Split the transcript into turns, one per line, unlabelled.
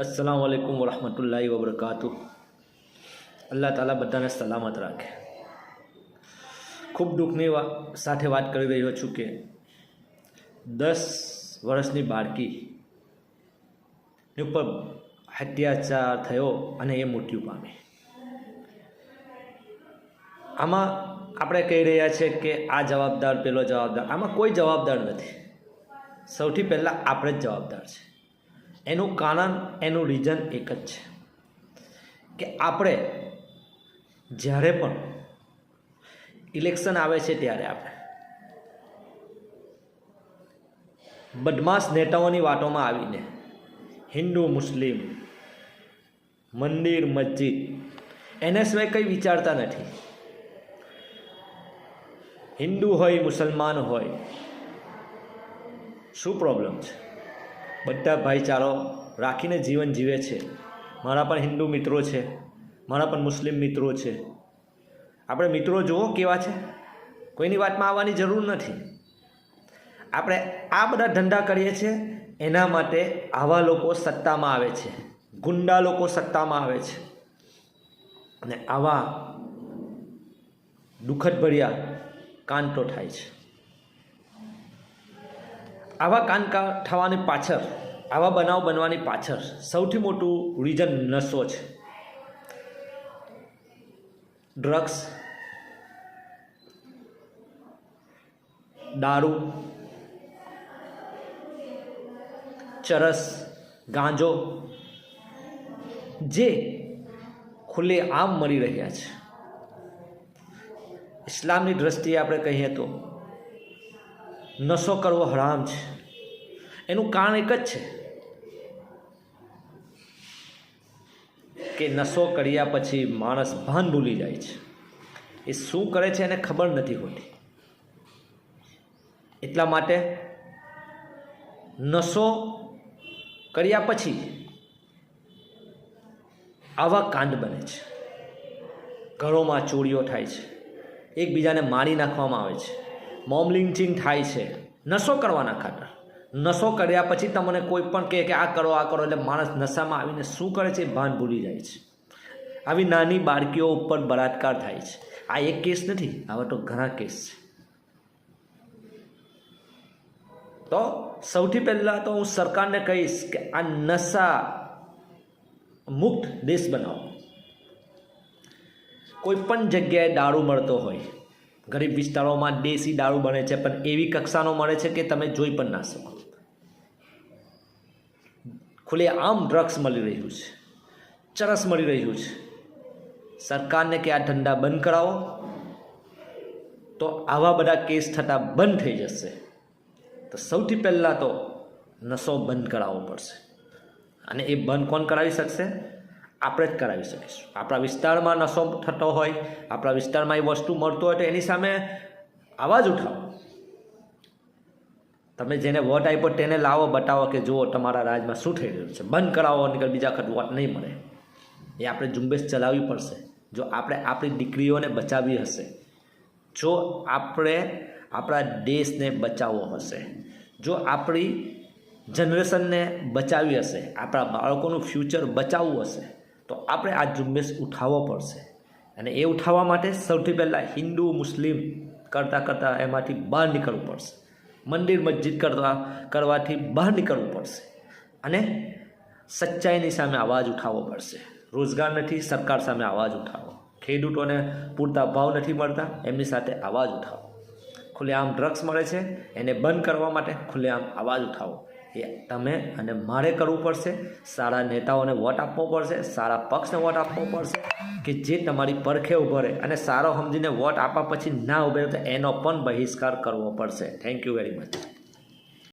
અસલામ વાલેકુમ વરહમતુલ્લાહ વબરકાતુ અલ્લાહ તાલા બધાને સલામત રાખે. ખૂબ દુઃખની સાથે વાત કરી રહ્યો છું કે દસ વર્ષની બાળકી ઉપર અત્યાચાર થયો અને એ મૃત્યુ પામી. આમાં આપણે કહી રહ્યા છે કે આ જવાબદાર પેલો જવાબદાર. આમાં કોઈ જવાબદાર નથી. સૌથી પહેલાં આપણે જ જવાબદાર છે. એનું કારણ, એનું રીઝન એક જ છે. કે આપણે જ્યારે પણ ઇલેક્શન આવે છે ત્યારે આપણે બદમાશ નેતાઓની વાતોમાં આવીને હિન્દુ, મુસ્લિમ, મંદિર, મસ્જિદ, એને સિવાય કંઈ વિચારતા નથી. હિન્દુ હોય, મુસલમાન હોય, શું પ્રોબ્લેમ છે? બધા ભાઈચારો રાખીને જીવન જીવે છે. મારા પણ હિન્દુ મિત્રો છે. મારા પણ મુસ્લિમ મિત્રો છે. આપણે મિત્રો જુઓ કેવા છે? કોઈની વાતમાં આવવાની જરૂર નથી. આપણે આ બધા ધંધા કરીએ છીએ, એના માટે આવા લોકો સત્તામાં આવે છે. ગુંડા લોકો સત્તામાં આવે છે. અને આવા દુઃખદ ભર્યા કાંતો થાય છે. આવા કાનકા થવાની પાછળ, આવા બનાવ બનવાની પાછળ સૌથી મોટું રીઝન નશો છે. ડ્રગ્સ દારૂ, ચરસ, ગાંજો, જે ખુલ્લે આમ મળી રહ્યા છે. ઇસ્લામની દ્રષ્ટિએ આપણે કહીએ તો નશો કરવો હરામ છે. એનું કારણ એક જ છે કે નશો કર્યા પછી માણસ ભાન ભૂલી જાય છે. એ શું કરે છે એને ખબર નથી હોતી. એટલા માટે નશો કર્યા પછી આવા કાંડ બને છે. ઘરોમાં ચોરીઓ થાય છે. એકબીજાને મારી નાખવામાં આવે છે. મોમ લિંચિંગ થાય છે. નશો કરવાના ખાતર. નશો કર્યા પછી તમને કોઈ પણ કહે કે આ કરો આ કરો એટલે માણસ નશામાં આવીને શું કરે છે ભાન ભૂલી જાય છે. આવી નાની બાળકીઓ ઉપર બળાત્કાર થાય છે. આ એક કેસ નથી, આવા તો ઘણા કેસ છે. તો સૌથી પહેલાં તો હું સરકારને કહીશ કે આ નશા મુક્ત દેશ બનાવો. કોઈ પણ જગ્યાએ દારૂ મળતો હોય ગરીબ વિસ્તારોમાં દેશી દારૂ બને છે, પણ એવી કક્ષાનો મળે છે કે તમે જોઈ પણ ના શકો. ખુલે આમ ડ્રગ્સ મળી રહ્યું છે, ચરસ મળી રહ્યું છે. સરકારને કે આ ધંધા બંધ કરાવો, તો આવા બધા કેસ થતાં બંધ થઈ જશે. તો સૌથી પહેલાં તો નશો બંધ કરાવવો પડશે. અને એ બંધ કોણ કરાવી શકશે? આપણે જ કરાવી શકીશું. આપણા વિસ્તારમાં નશો થતો હોય, આપણા વિસ્તારમાં એ વસ્તુ મળતો હોય તો એની સામે અવાજ ઉઠાવો. તમે જેને વોટ આપ્યો તેને લાવો, બતાવો કે જુઓ તમારા રાજમાં શું થઈ રહ્યું છે. બંધ કરાવો નીકળ બીજા વખત વોટ નહીં મળે. એ આપણે ઝુંબેશ ચલાવવી પડશે. જો આપણે આપણી દીકરીઓને બચાવવી હશે, જો આપણે આપણા દેશને બચાવવો હશે, જો આપણી જનરેશનને બચાવી હશે, આપણા બાળકોનું ફ્યુચર બચાવવું હશે તો આપણે આ ઝુંબેશ ઉઠાવવો પડશે. અને એ ઉઠાવવા માટે સૌથી પહેલાં હિન્દુ, મુસ્લિમ કરતાં કરતાં એમાંથી બહાર નીકળવું પડશે. મંદિર, મસ્જિદ કરતા કરવાથી બહાર નીકળવું પડશે. અને સચ્ચાઈની સામે અવાજ ઉઠાવવો પડશે. રોજગાર નથી, સરકાર સામે અવાજ ઉઠાવો. ખેડૂતોને પૂરતા ભાવ નથી મળતા, એમની સાથે અવાજ ઉઠાવો. ખુલ્લેઆમ ડ્રગ્સ મળે છે, એને બંધ કરવા માટે ખુલ્લેઆમ અવાજ ઉઠાવો. એ તમે અને મારે કરવું પડશે. સારા નેતાઓને વોટ આપવો પડશે. સારા પક્ષને વોટ આપવો પડશે કે જે તમારી પરખે ઊભો રહે. અને સારો સમજીને વોટ આપવા પછી ના ઊભે તો એનો પણ બહિષ્કાર કરવો પડશે. Thank you very much